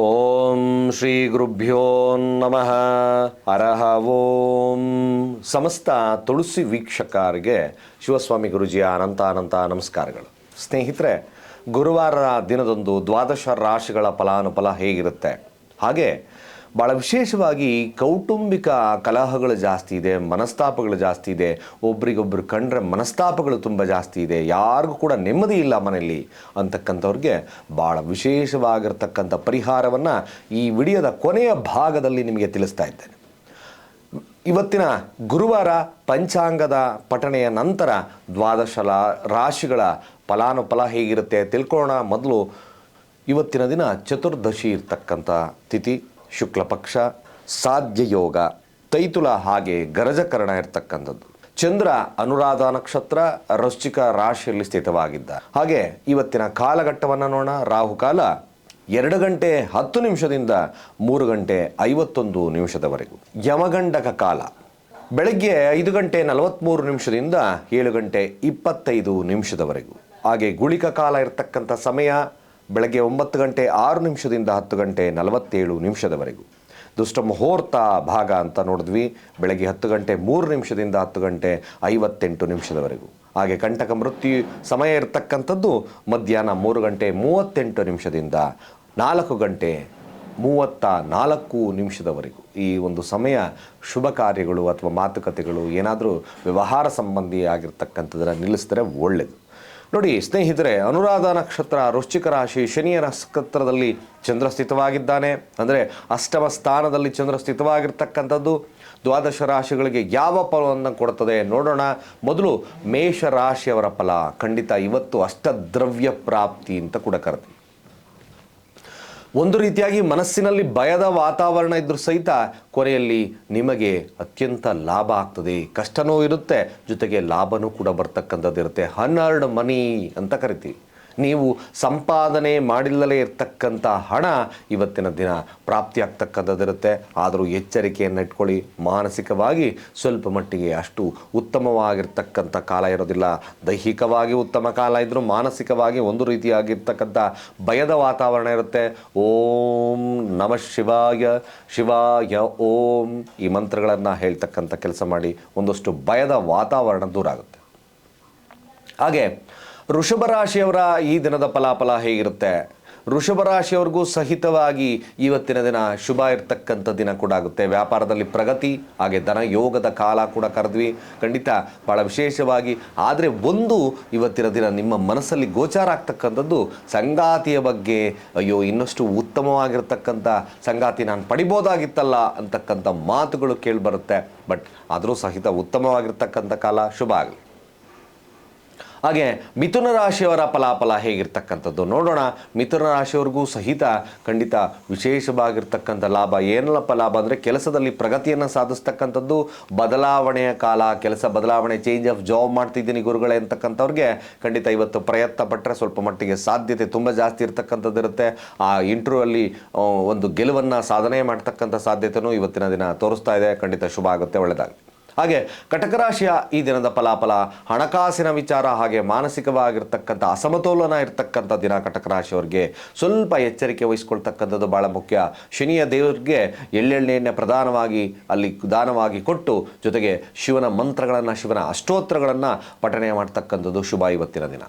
ಓಂ ಶ್ರೀ ಗುರುಭ್ಯೋ ನಮಃ. ಅರಹ ಓಂ. ಸಮಸ್ತ ತುಳಸಿ ವೀಕ್ಷಕರಿಗೆ ಶಿವಸ್ವಾಮಿ ಗುರುಜಿಯ ಅನಂತ ಅನಂತ ನಮಸ್ಕಾರಗಳು. ಸ್ನೇಹಿತರೆ, ಗುರುವಾರ ದಿನದಂದು ದ್ವಾದಶ ರಾಶಿಗಳ ಫಲಾನುಫಲ ಹೇಗಿರುತ್ತೆ? ಹಾಗೆ ಭಾಳ ವಿಶೇಷವಾಗಿ ಕೌಟುಂಬಿಕ ಕಲಹಗಳು ಜಾಸ್ತಿ ಇದೆ, ಮನಸ್ತಾಪಗಳು ಜಾಸ್ತಿ ಇದೆ, ಒಬ್ರಿಗೊಬ್ರು ಕಂಡ್ರೆ ಮನಸ್ತಾಪಗಳು ತುಂಬ ಜಾಸ್ತಿ ಇದೆ, ಯಾರಿಗೂ ಕೂಡ ನೆಮ್ಮದಿ ಇಲ್ಲ ಮನೆಯಲ್ಲಿ ಅಂತಕ್ಕಂಥವ್ರಿಗೆ ಭಾಳ ವಿಶೇಷವಾಗಿರ್ತಕ್ಕಂಥ ಪರಿಹಾರವನ್ನು ಈ ವಿಡಿಯೋದ ಕೊನೆಯ ಭಾಗದಲ್ಲಿ ನಿಮಗೆ ತಿಳಿಸ್ತಾ ಇದ್ದೇನೆ. ಇವತ್ತಿನ ಗುರುವಾರ ಪಂಚಾಂಗದ ಪಠಣೆಯ ನಂತರ ದ್ವಾದಶ ರಾಶಿಗಳ ಫಲಾನುಫಲ ಹೇಗಿರುತ್ತೆ ತಿಳ್ಕೊಳ್ಳೋಣ. ಮೊದಲು ಇವತ್ತಿನ ದಿನ ಚತುರ್ದಶಿ ಇರ್ತಕ್ಕಂಥ ತಿಥಿ. ಶುಕ್ಲ ಪಕ್ಷ ಸಾಧ್ಯ ಯೋಗ, ತೈತುಲ ಹಾಗೆ ಗರಜಕರಣ ಇರ್ತಕ್ಕಂಥದ್ದು. ಚಂದ್ರ ಅನುರಾಧ ನಕ್ಷತ್ರ ರಶ್ಚಿಕ ರಾಶಿಯಲ್ಲಿ ಸ್ಥಿತವಾಗಿದ್ದ. ಹಾಗೆ ಇವತ್ತಿನ ಕಾಲಘಟ್ಟವನ್ನು ನೋಡೋಣ. ರಾಹುಕಾಲ ಎರಡು ಗಂಟೆ ಹತ್ತು ನಿಮಿಷದಿಂದ ಮೂರು ಗಂಟೆ ಐವತ್ತೊಂದು ನಿಮಿಷದವರೆಗೂ. ಯಮಗಂಡಕ ಕಾಲ ಬೆಳಗ್ಗೆ ಐದು ಗಂಟೆ ನಲವತ್ತ್ಮೂರು ನಿಮಿಷದಿಂದ ಏಳು ಗಂಟೆ ಇಪ್ಪತ್ತೈದು ನಿಮಿಷದವರೆಗೂ. ಹಾಗೆ ಗುಳಿಕ ಕಾಲ ಇರತಕ್ಕಂಥ ಸಮಯ ಬೆಳಗ್ಗೆ ಒಂಬತ್ತು ಗಂಟೆ ಆರು ನಿಮಿಷದಿಂದ ಹತ್ತು ಗಂಟೆ ನಲವತ್ತೇಳು ನಿಮಿಷದವರೆಗೂ. ದುಷ್ಟ ಮುಹೂರ್ತ ಭಾಗ ಅಂತ ನೋಡಿದ್ವಿ. ಬೆಳಗ್ಗೆ ಹತ್ತು ಗಂಟೆ ಮೂರು ನಿಮಿಷದಿಂದ ಹತ್ತು ಗಂಟೆ ಐವತ್ತೆಂಟು ನಿಮಿಷದವರೆಗೂ. ಹಾಗೆ ಕಂಟಕ ಮೃತ್ಯು ಸಮಯ ಇರತಕ್ಕಂಥದ್ದು ಮಧ್ಯಾಹ್ನ ಮೂರು ಗಂಟೆ ಮೂವತ್ತೆಂಟು ನಿಮಿಷದಿಂದ ನಾಲ್ಕು ಗಂಟೆ ಮೂವತ್ತ ನಾಲ್ಕು ನಿಮಿಷದವರೆಗೂ. ಈ ಒಂದು ಸಮಯ ಶುಭ ಕಾರ್ಯಗಳು ಅಥವಾ ಮಾತುಕತೆಗಳು ಏನಾದರೂ ವ್ಯವಹಾರ ಸಂಬಂಧಿ ಆಗಿರ್ತಕ್ಕಂಥದ್ದನ್ನು ನಿಲ್ಲಿಸಿದ್ರೆ ಒಳ್ಳೆಯದು ನೋಡಿ, ಸ್ನೇಹಿತರೆ, ಅನುರಾಧ ನಕ್ಷತ್ರ ವೃಶ್ಚಿಕ ರಾಶಿ ಶನಿಯ ನಕ್ಷತ್ರದಲ್ಲಿ ಚಂದ್ರ ಸ್ಥಿತವಾಗಿದ್ದಾನೆ. ಅಂದರೆ, ಅಷ್ಟಮ ಸ್ಥಾನದಲ್ಲಿ ಚಂದ್ರ ಸ್ಥಿತವಾಗಿರ್ತಕ್ಕಂಥದ್ದು. ದ್ವಾದಶ ರಾಶಿಗಳಿಗೆ ಯಾವ ಫಲವನ್ನು ಕೊಡುತ್ತದೆ ನೋಡೋಣ. ಮೊದಲು ಮೇಷ ರಾಶಿಯವರ ಫಲ. ಖಂಡಿತ ಇವತ್ತು ಅಷ್ಟದ್ರವ್ಯ ಪ್ರಾಪ್ತಿ ಅಂತ ಕೂಡ ಕರೆದ್ವಿ ಒಂದು ರೀತಿಯಾಗಿ ಮನಸ್ಸಿನಲ್ಲಿ ಭಯದ ವಾತಾವರಣ ಇದ್ದರೂ ಸಹಿತ ಕೊನೆಯಲ್ಲಿ ನಿಮಗೆ ಅತ್ಯಂತ ಲಾಭ ಆಗ್ತದೆ. ಕಷ್ಟನೂ ಇರುತ್ತೆ, ಜೊತೆಗೆ ಲಾಭನೂ ಕೂಡ ಬರ್ತಕ್ಕಂಥದ್ದು ಇರುತ್ತೆ ಹನ್ನೆರಡು ಮನಿ ಅಂತ ಕರಿತೀವಿ. ನೀವು ಸಂಪಾದನೆ ಮಾಡಿಲ್ಲಲೇ ಇರತಕ್ಕಂಥ ಹಣ ಇವತ್ತಿನ ದಿನ ಪ್ರಾಪ್ತಿಯಾಗ್ತಕ್ಕಂಥದ್ದಿರುತ್ತೆ. ಆದರೂ ಎಚ್ಚರಿಕೆಯನ್ನು ಇಟ್ಕೊಳ್ಳಿ. ಮಾನಸಿಕವಾಗಿ ಸ್ವಲ್ಪ ಮಟ್ಟಿಗೆ ಅಷ್ಟು ಉತ್ತಮವಾಗಿರ್ತಕ್ಕಂಥ ಕಾಲ ಇರೋದಿಲ್ಲ. ದೈಹಿಕವಾಗಿ ಉತ್ತಮ ಕಾಲ ಇದ್ದರೂ ಮಾನಸಿಕವಾಗಿ ಒಂದು ರೀತಿಯಾಗಿರ್ತಕ್ಕಂಥ ಭಯದ ವಾತಾವರಣ ಇರುತ್ತೆ. ಓಂ ನಮ ಶಿವಾಯ ಶಿವಾಯ ಓಂ ಈ ಮಂತ್ರಗಳನ್ನು ಹೇಳ್ತಕ್ಕಂಥ ಕೆಲಸ ಮಾಡಿ ಒಂದಷ್ಟು ಭಯದ ವಾತಾವರಣ ದೂರ ಆಗುತ್ತೆ ಹಾಗೆ ವೃಷಭ ರಾಶಿಯವರ ಈ ದಿನದ ಫಲಾಫಲ ಹೇಗಿರುತ್ತೆ? ವೃಷಭ ರಾಶಿಯವ್ರಿಗೂ ಸಹಿತವಾಗಿ ಇವತ್ತಿನ ದಿನ ಶುಭ ಇರ್ತಕ್ಕಂಥ ದಿನ ಕೂಡ ಆಗುತ್ತೆ. ವ್ಯಾಪಾರದಲ್ಲಿ ಪ್ರಗತಿ, ಹಾಗೆ ಧನ ಯೋಗದ ಕಾಲ ಕೂಡ ಕರೆದ್ವಿ. ಖಂಡಿತ ಭಾಳ ವಿಶೇಷವಾಗಿ, ಆದರೆ ಒಂದು ಇವತ್ತಿನ ದಿನ ನಿಮ್ಮ ಮನಸ್ಸಲ್ಲಿ ಗೋಚಾರ ಆಗ್ತಕ್ಕಂಥದ್ದು ಸಂಗಾತಿಯ ಬಗ್ಗೆ. ಅಯ್ಯೋ, ಇನ್ನಷ್ಟು ಉತ್ತಮವಾಗಿರ್ತಕ್ಕಂಥ ಸಂಗಾತಿ ನಾನು ಪಡಿಬೋದಾಗಿತ್ತಲ್ಲ ಅಂತಕ್ಕಂಥ ಮಾತುಗಳು ಕೇಳಿಬರುತ್ತೆ. ಬಟ್ ಆದರೂ ಸಹಿತ ಉತ್ತಮವಾಗಿರ್ತಕ್ಕಂಥ ಕಾಲ ಶುಭ ಆಗಲಿ. ಹಾಗೆ ಮಿಥುನ ರಾಶಿಯವರ ಫಲಾಫಲ ಹೇಗಿರ್ತಕ್ಕಂಥದ್ದು ನೋಡೋಣ. ಮಿಥುನ ರಾಶಿಯವ್ರಿಗೂ ಸಹಿತ ಖಂಡಿತ ವಿಶೇಷವಾಗಿರ್ತಕ್ಕಂಥ ಲಾಭ, ಏನಲ್ಲಪ್ಪ ಲಾಭ ಅಂದರೆ ಕೆಲಸದಲ್ಲಿ ಪ್ರಗತಿಯನ್ನು ಸಾಧಿಸ್ತಕ್ಕಂಥದ್ದು, ಬದಲಾವಣೆಯ ಕಾಲ, ಕೆಲಸ ಬದಲಾವಣೆ ಚೇಂಜ್ ಆಫ್ ಜಾಬ್ ಮಾಡ್ತಿದ್ದೀನಿ ಗುರುಗಳೇ ಅಂತಕ್ಕಂಥವ್ರಿಗೆ ಖಂಡಿತ ಇವತ್ತು ಪ್ರಯತ್ನ ಪಟ್ಟರೆ ಸ್ವಲ್ಪ ಮಟ್ಟಿಗೆ ಸಾಧ್ಯತೆ ತುಂಬ ಜಾಸ್ತಿ ಇರ್ತಕ್ಕಂಥದ್ದು ಇರುತ್ತೆ ಆ ಇಂಟರ್ವ್ಯೂ ಅಲ್ಲಿ ಒಂದು ಗೆಲುವನ್ನು ಸಾಧನೆ ಮಾಡ್ತಕ್ಕಂಥ ಸಾಧ್ಯತೆಯೂ ಇವತ್ತಿನ ದಿನ ತೋರಿಸ್ತಾ ಇದೆ. ಖಂಡಿತ ಶುಭ ಆಗುತ್ತೆ ಒಳ್ಳೆಯದಾಗಲಿ ಹಾಗೆ ಕಟಕ ರಾಶಿಯ ಈ ದಿನದ ಫಲಾಫಲ, ಹಣಕಾಸಿನ ವಿಚಾರ ಹಾಗೆ ಮಾನಸಿಕವಾಗಿರ್ತಕ್ಕಂಥ ಅಸಮತೋಲನ ಇರತಕ್ಕಂಥ ದಿನ ಕಟಕ ರಾಶಿಯವ್ರಿಗೆ ಸ್ವಲ್ಪ ಎಚ್ಚರಿಕೆ ವಹಿಸ್ಕೊಳ್ತಕ್ಕಂಥದ್ದು ಭಾಳ ಮುಖ್ಯ. ಶನಿಯ ದೇವರಿಗೆ ಎಳ್ಳೆಣ್ಣೆಯನ್ನು ಪ್ರಧಾನವಾಗಿ ಅಲ್ಲಿ ದಾನವಾಗಿ ಕೊಟ್ಟು ಜೊತೆಗೆ ಶಿವನ ಮಂತ್ರಗಳನ್ನು, ಶಿವನ ಅಷ್ಟೋತ್ತರಗಳನ್ನು ಪಠಣೆ ಮಾಡ್ತಕ್ಕಂಥದ್ದು ಶುಭ ಇವತ್ತಿನ ದಿನ.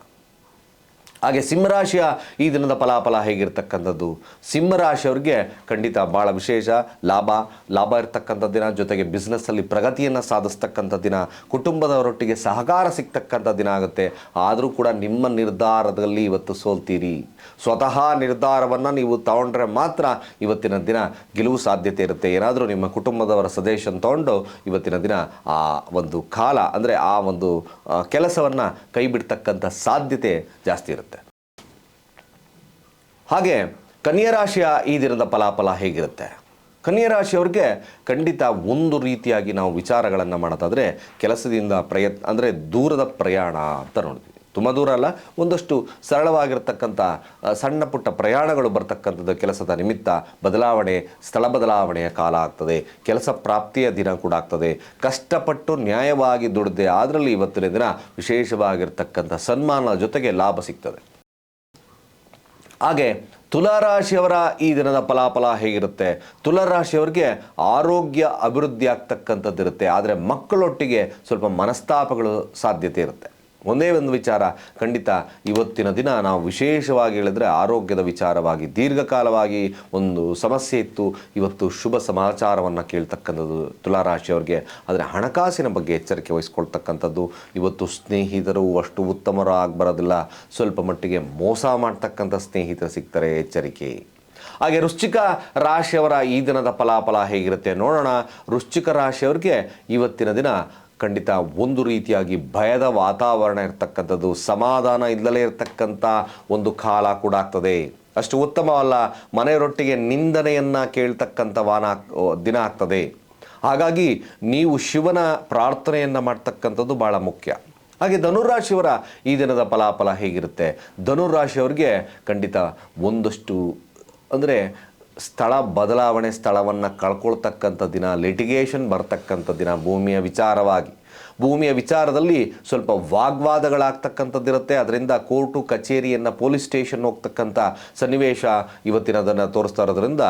ಹಾಗೆ ಸಿಂಹರಾಶಿಯ ಈ ದಿನದ ಫಲಾಫಲ ಹೇಗಿರ್ತಕ್ಕಂಥದ್ದು? ಸಿಂಹರಾಶಿಯವ್ರಿಗೆ ಖಂಡಿತ ಭಾಳ ವಿಶೇಷ ಲಾಭ. ಲಾಭ ಇರ್ತಕ್ಕಂಥ ದಿನ ಜೊತೆಗೆ ಬಿಸ್ನೆಸ್ಸಲ್ಲಿ ಪ್ರಗತಿಯನ್ನು ಸಾಧಿಸ್ತಕ್ಕಂಥ ದಿನ. ಕುಟುಂಬದವರೊಟ್ಟಿಗೆ ಸಹಕಾರ ಸಿಗ್ತಕ್ಕಂಥ ದಿನ ಆಗುತ್ತೆ. ಆದರೂ ಕೂಡ ನಿಮ್ಮ ನಿರ್ಧಾರದಲ್ಲಿ ಇವತ್ತು ಸೋಲ್ತೀರಿ. ಸ್ವತಃ ನಿರ್ಧಾರವನ್ನು ನೀವು ತಗೊಂಡ್ರೆ ಮಾತ್ರ ಇವತ್ತಿನ ದಿನ ಗೆಲುವು ಸಾಧ್ಯತೆ ಇರುತ್ತೆ. ಏನಾದರೂ ನಿಮ್ಮ ಕುಟುಂಬದವರ ಸಜೆಷನ್ ತಗೊಂಡು ಇವತ್ತಿನ ದಿನ ಆ ಒಂದು ಕಾಲ, ಅಂದರೆ ಆ ಒಂದು ಕೆಲಸವನ್ನು ಕೈ ಬಿಡ್ತಕ್ಕಂಥ ಸಾಧ್ಯತೆ ಜಾಸ್ತಿ ಇರುತ್ತೆ. ಹಾಗೆ ಕನ್ಯಾ ರಾಶಿಯ ಈ ದಿನದ ಫಲಾಫಲ ಹೇಗಿರುತ್ತೆ? ಕನ್ಯಾ ರಾಶಿಯವ್ರಿಗೆ ಖಂಡಿತ ಒಂದು ರೀತಿಯಾಗಿ ನಾವು ವಿಚಾರಗಳನ್ನು ಮಾಡೋದಾದರೆ ಕೆಲಸದಿಂದ ಪ್ರಯತ್ನ ಅಂದರೆ ದೂರದ ಪ್ರಯಾಣ ಅಂತ ನೋಡ್ತೀವಿ. ತುಂಬ ದೂರ ಅಲ್ಲ, ಒಂದಷ್ಟು ಸರಳವಾಗಿರ್ತಕ್ಕಂಥ ಸಣ್ಣ ಪುಟ್ಟ ಪ್ರಯಾಣಗಳು ಬರ್ತಕ್ಕಂಥದ್ದು ಕೆಲಸದ ನಿಮಿತ್ತ ಬದಲಾವಣೆ, ಸ್ಥಳ ಬದಲಾವಣೆಯ ಕಾಲ ಆಗ್ತದೆ, ಕೆಲಸ ಪ್ರಾಪ್ತಿಯ ದಿನ ಕೂಡ ಆಗ್ತದೆ. ಕಷ್ಟಪಟ್ಟು ನ್ಯಾಯವಾಗಿ ದುಡಿದೆ ಅದರಲ್ಲಿ ಇವತ್ತಿನ ದಿನ ವಿಶೇಷವಾಗಿರ್ತಕ್ಕಂಥ ಸನ್ಮಾನ ಜೊತೆಗೆ ಲಾಭ ಸಿಗ್ತದೆ. ಹಾಗೆ ತುಲಾರಾಶಿಯವರ ಈ ದಿನದ ಫಲಾಫಲ ಹೇಗಿರುತ್ತೆ? ತುಲಾರಾಶಿಯವರಿಗೆ ಆರೋಗ್ಯ ಅಭಿವೃದ್ಧಿ ಆಗ್ತಕ್ಕಂಥದ್ದಿರುತ್ತೆ ಆದರೆ ಮಕ್ಕಳೊಟ್ಟಿಗೆ ಸ್ವಲ್ಪ ಮನಸ್ತಾಪಗಳು ಸಾಧ್ಯತೆ ಇರುತ್ತೆ. ಒಂದೇ ಒಂದು ವಿಚಾರ ಖಂಡಿತ ಇವತ್ತಿನ ದಿನ ನಾವು ವಿಶೇಷವಾಗಿ ಹೇಳಿದ್ರೆ ಆರೋಗ್ಯದ ವಿಚಾರವಾಗಿ ದೀರ್ಘಕಾಲವಾಗಿ ಒಂದು ಸಮಸ್ಯೆ ಇತ್ತು. ಇವತ್ತು ಶುಭ ಸಮಾಚಾರವನ್ನು ಕೇಳ್ತಕ್ಕಂಥದ್ದು ತುಲಾರಾಶಿಯವರಿಗೆ ಆದರೆ ಹಣಕಾಸಿನ ಬಗ್ಗೆ ಎಚ್ಚರಿಕೆ ವಹಿಸ್ಕೊಳ್ತಕ್ಕಂಥದ್ದು. ಇವತ್ತು ಸ್ನೇಹಿತರು ಅಷ್ಟು ಉತ್ತಮರು ಬರೋದಿಲ್ಲ ಸ್ವಲ್ಪ ಮಟ್ಟಿಗೆ ಮೋಸ ಮಾಡ್ತಕ್ಕಂಥ ಸ್ನೇಹಿತರು ಸಿಗ್ತಾರೆ ಎಚ್ಚರಿಕೆ. ಹಾಗೆ ವೃಶ್ಚಿಕ ರಾಶಿಯವರ ಈ ದಿನದ ಫಲಾಫಲ ಹೇಗಿರುತ್ತೆ ನೋಡೋಣ. ವೃಶ್ಚಿಕ ರಾಶಿಯವರಿಗೆ ಇವತ್ತಿನ ದಿನ ಖಂಡಿತ ಒಂದು ರೀತಿಯಾಗಿ ಭಯದ ವಾತಾವರಣ ಇರತಕ್ಕಂಥದ್ದು, ಸಮಾಧಾನ ಇಲ್ಲದೇ ಇರತಕ್ಕಂಥ ಒಂದು ಕಾಲ ಕೂಡ ಆಗ್ತದೆ. ಅಷ್ಟು ಉತ್ತಮವಲ್ಲ ಮನೆಯವರೊಟ್ಟಿಗೆ ನಿಂದನೆಯನ್ನು ಕೇಳ್ತಕ್ಕಂಥ ವಾನ ದಿನ ಆಗ್ತದೆ. ಹಾಗಾಗಿ ನೀವು ಶಿವನ ಪ್ರಾರ್ಥನೆಯನ್ನು ಮಾಡ್ತಕ್ಕಂಥದ್ದು ಭಾಳ ಮುಖ್ಯ. ಹಾಗೆ ಧನುರಾಶಿಯವರ ಈ ದಿನದ ಫಲಾಫಲ ಹೇಗಿರುತ್ತೆ? ಧನುರಾಶಿಯವರಿಗೆ ಖಂಡಿತ ಒಂದಷ್ಟು, ಅಂದರೆ ಸ್ಥಳ ಬದಲಾವಣೆ ಸ್ಥಳವನ್ನು ಕಳ್ಕೊಳ್ತಕ್ಕಂಥ ದಿನ ಲಿಟಿಗೇಷನ್ ಬರ್ತಕ್ಕಂಥ ದಿನ, ಭೂಮಿಯ ವಿಚಾರವಾಗಿ. ಭೂಮಿಯ ವಿಚಾರದಲ್ಲಿ ಸ್ವಲ್ಪ ವಾಗ್ವಾದಗಳಾಗ್ತಕ್ಕಂಥದ್ದಿರುತ್ತೆ. ಅದರಿಂದ ಕೋರ್ಟು, ಕಚೇರಿಯನ್ನು, ಪೊಲೀಸ್ ಸ್ಟೇಷನ್ ಹೋಗ್ತಕ್ಕಂಥ ಸನ್ನಿವೇಶ ಇವತ್ತಿನದನ್ನು ತೋರಿಸ್ತಾ ಇರೋದ್ರಿಂದ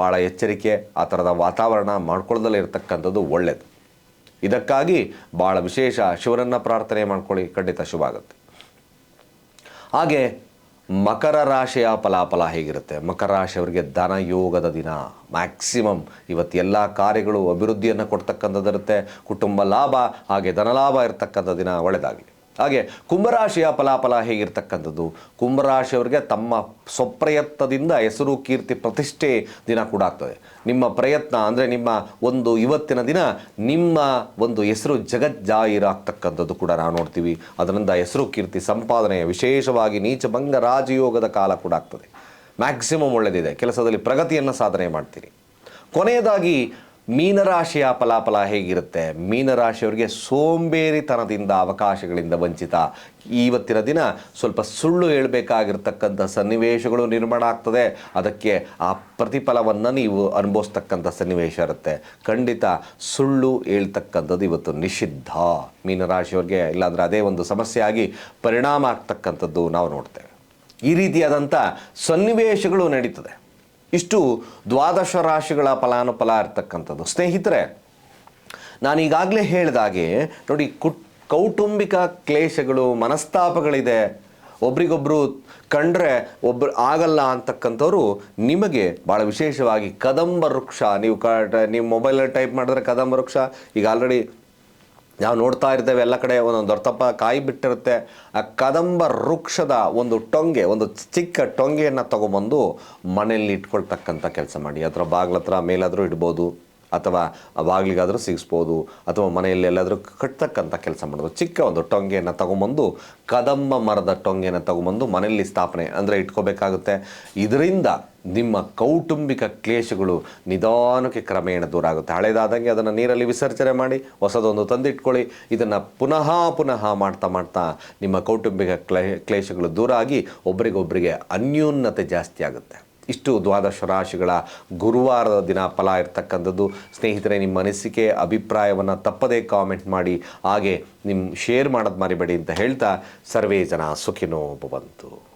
ಭಾಳ ಎಚ್ಚರಿಕೆ, ಆ ಥರದ ವಾತಾವರಣ ಮಾಡ್ಕೊಳ್ಳದಲ್ಲೇ ಇರತಕ್ಕಂಥದ್ದು ಒಳ್ಳೆಯದು ಇದಕ್ಕಾಗಿ ಭಾಳ ವಿಶೇಷ ಶಿವನನ್ನು ಪ್ರಾರ್ಥನೆ ಮಾಡ್ಕೊಳ್ಳಿ. ಖಂಡಿತ ಶುಭ ಆಗುತ್ತೆ ಹಾಗೆ ಮಕರ ರಾಶಿಯ ಫಲಾಫಲ ಹೇಗಿರುತ್ತೆ? ಮಕರ ರಾಶಿಯವರಿಗೆ ಧನ ಯೋಗದ ದಿನ. ಮ್ಯಾಕ್ಸಿಮಮ್ ಇವತ್ತು ಎಲ್ಲ ಕಾರ್ಯಗಳು ಅಭಿವೃದ್ಧಿಯನ್ನು ಕೊಡ್ತಕ್ಕಂಥದ್ದಿರುತ್ತೆ. ಕುಟುಂಬ ಲಾಭ ಹಾಗೆ ಧನಲಾಭ ಇರತಕ್ಕಂಥ ದಿನ ಒಳ್ಳೆಯದಾಗಲಿ ಹಾಗೆ ಕುಂಭರಾಶಿಯ ಫಲಾಫಲ ಹೇಗಿರ್ತಕ್ಕಂಥದ್ದು? ಕುಂಭರಾಶಿಯವರಿಗೆ ತಮ್ಮ ಸ್ವಪ್ರಯತ್ನದಿಂದ ಹೆಸರು, ಕೀರ್ತಿ, ಪ್ರತಿಷ್ಠೆ ದಿನ ಕೂಡ ಆಗ್ತದೆ. ನಿಮ್ಮ ಪ್ರಯತ್ನ ಅಂದರೆ ನಿಮ್ಮ ಒಂದು ಇವತ್ತಿನ ದಿನ ನಿಮ್ಮ ಒಂದು ಹೆಸರು ಜಗಜ್ಜಾಹೀರಾಗ್ತಕ್ಕಂಥದ್ದು ಕೂಡ ನಾವು ನೋಡ್ತೀವಿ. ಅದರಿಂದ ಹೆಸರು, ಕೀರ್ತಿ, ಸಂಪಾದನೆಯ ವಿಶೇಷವಾಗಿ ನೀಚಭಂಗ ರಾಜಯೋಗದ ಕಾಲ ಕೂಡ ಆಗ್ತದೆ. ಮ್ಯಾಕ್ಸಿಮಮ್ ಒಳ್ಳೆಯದಿದೆ ಕೆಲಸದಲ್ಲಿ ಪ್ರಗತಿಯನ್ನು ಸಾಧನೆ ಮಾಡ್ತೀರಿ. ಕೊನೆಯದಾಗಿ ಮೀನರಾಶಿಯ ಫಲಾಫಲ ಹೇಗಿರುತ್ತೆ? ಮೀನರಾಶಿಯವರಿಗೆ ಸೋಂಬೇರಿತನದಿಂದ ಅವಕಾಶಗಳಿಂದ ವಂಚಿತ. ಇವತ್ತಿನ ದಿನ ಸ್ವಲ್ಪ ಸುಳ್ಳು ಹೇಳಬೇಕಾಗಿರ್ತಕ್ಕಂಥ ಸನ್ನಿವೇಶಗಳು ನಿರ್ಮಾಣ ಆಗ್ತದೆ. ಅದಕ್ಕೆ ಆ ಪ್ರತಿಫಲವನ್ನು ನೀವು ಅನುಭವಿಸ್ತಕ್ಕಂಥ ಸನ್ನಿವೇಶ ಇರುತ್ತೆ. ಖಂಡಿತ ಸುಳ್ಳು ಹೇಳ್ತಕ್ಕಂಥದ್ದು ಇವತ್ತು ನಿಷಿದ್ಧ. ಮೀನರಾಶಿಯವರಿಗೆ ಇಲ್ಲಾಂದರೆ ಅದೇ ಒಂದು ಸಮಸ್ಯೆ ಆಗಿ ಪರಿಣಾಮ ಆಗ್ತಕ್ಕಂಥದ್ದು ನಾವು ನೋಡ್ತೇವೆ. ಈ ರೀತಿಯಾದಂಥ ಸನ್ನಿವೇಶಗಳು ನಡೀತದೆ. ಇಷ್ಟು ದ್ವಾದಶ ರಾಶಿಗಳ ಫಲಾನುಫಲ ಇರ್ತಕ್ಕಂಥದ್ದು. ಸ್ನೇಹಿತರೆ, ನಾನು ಈಗಾಗಲೇ ಹೇಳಿದಾಗೆ ನೋಡಿ, ಕುಟ್, ಕೌಟುಂಬಿಕ ಕ್ಲೇಶಗಳು, ಮನಸ್ತಾಪಗಳಿದೆ. ಒಬ್ರಿಗೊಬ್ರು ಕಂಡ್ರೆ ಒಬ್ರು ಆಗಲ್ಲ ಅಂತಕ್ಕಂಥವ್ರು ನಿಮಗೆ ಭಾಳ ವಿಶೇಷವಾಗಿ ಕದಂಬ ವೃಕ್ಷ, ನೀವು ಕ ನೀವು ಮೊಬೈಲಲ್ಲಿ ಟೈಪ್ ಮಾಡಿದ್ರೆ ಕದಂಬ ವೃಕ್ಷ, ಈಗ ಆಲ್ರೆಡಿ ನಾವು ನೋಡ್ತಾ ಇರ್ತೇವೆ ಎಲ್ಲ ಕಡೆ ಒಂದೊಂದು ದೊರ್ತಪ್ಪ ಕಾಯಿ ಬಿಟ್ಟಿರುತ್ತೆ. ಆ ಕದಂಬ ವೃಕ್ಷದ ಒಂದು ಟೊಂಗೆ, ಒಂದು ಚಿಕ್ಕ ಟೊಂಗೆಯನ್ನು ತಗೊಂಬಂದು ಮನೆಯಲ್ಲಿ ಇಟ್ಕೊಳ್ತಕ್ಕಂಥ ಕೆಲಸ ಮಾಡಿ. ಅದರ ಬಾಗ್ಲತ್ರ ಮೇಲಾದರೂ ಇಡ್ಬೋದು. ಅಥವಾ ಬಾಗಿಲಿಗಾದರೂ ಸಿಗಿಸ್ಬೋದು, ಅಥವಾ ಮನೆಯಲ್ಲಿ ಎಲ್ಲಾದರೂ ಕಟ್ತಕ್ಕಂಥ ಕೆಲಸ ಮಾಡೋದು. ಚಿಕ್ಕ ಒಂದು ಟೊಂಗೆಯನ್ನು ತಗೊಂಬಂದು, ಕದಂಬ ಮರದ ಟೊಂಗೆಯನ್ನು ತಗೊಂಬಂದು ಮನೆಯಲ್ಲಿ ಸ್ಥಾಪನೆ ಅಂದರೆ ಇಟ್ಕೋಬೇಕಾಗುತ್ತೆ. ಇದರಿಂದ ನಿಮ್ಮ ಕೌಟುಂಬಿಕ ಕ್ಲೇಶಗಳು ನಿಧಾನಕ್ಕೆ ಕ್ರಮೇಣ ದೂರ ಆಗುತ್ತೆ. ಹಳೇದಾದಂಗೆ ಅದನ್ನು ನೀರಲ್ಲಿ ವಿಸರ್ಜನೆ ಮಾಡಿ, ಹೊಸದೊಂದು ತಂದಿಟ್ಕೊಳ್ಳಿ. ಇದನ್ನು ಪುನಃ ಪುನಃ ಮಾಡ್ತಾ ಮಾಡ್ತಾ ನಿಮ್ಮ ಕೌಟುಂಬಿಕ ಕ್ಲೇ, ಕ್ಲೇಶಗಳು ದೂರ ಆಗಿ ಒಬ್ಬರಿಗೊಬ್ಬರಿಗೆ ಅನ್ಯೂನ್ಯತೆ ಜಾಸ್ತಿ ಆಗುತ್ತೆ. ಇಷ್ಟು ದ್ವಾದಶ ರಾಶಿಗಳ ಗುರುವಾರದ ದಿನ ಫಲ ಇರ್ತಕ್ಕಂಥದ್ದು. ಸ್ನೇಹಿತರೆ, ನಿಮ್ಮ ಅನಿಸಿಕೆ ಅಭಿಪ್ರಾಯವನ್ನು ತಪ್ಪದೇ ಕಾಮೆಂಟ್ ಮಾಡಿ, ಹಾಗೆ ನಿಮ್ಮ ಶೇರ್ ಮಾಡೋದು ಮರಿಬೇಡಿ ಅಂತ ಹೇಳ್ತಾ ಸರ್ವೇ ಜನ ಸುಖಿನೋ ಭವಂತು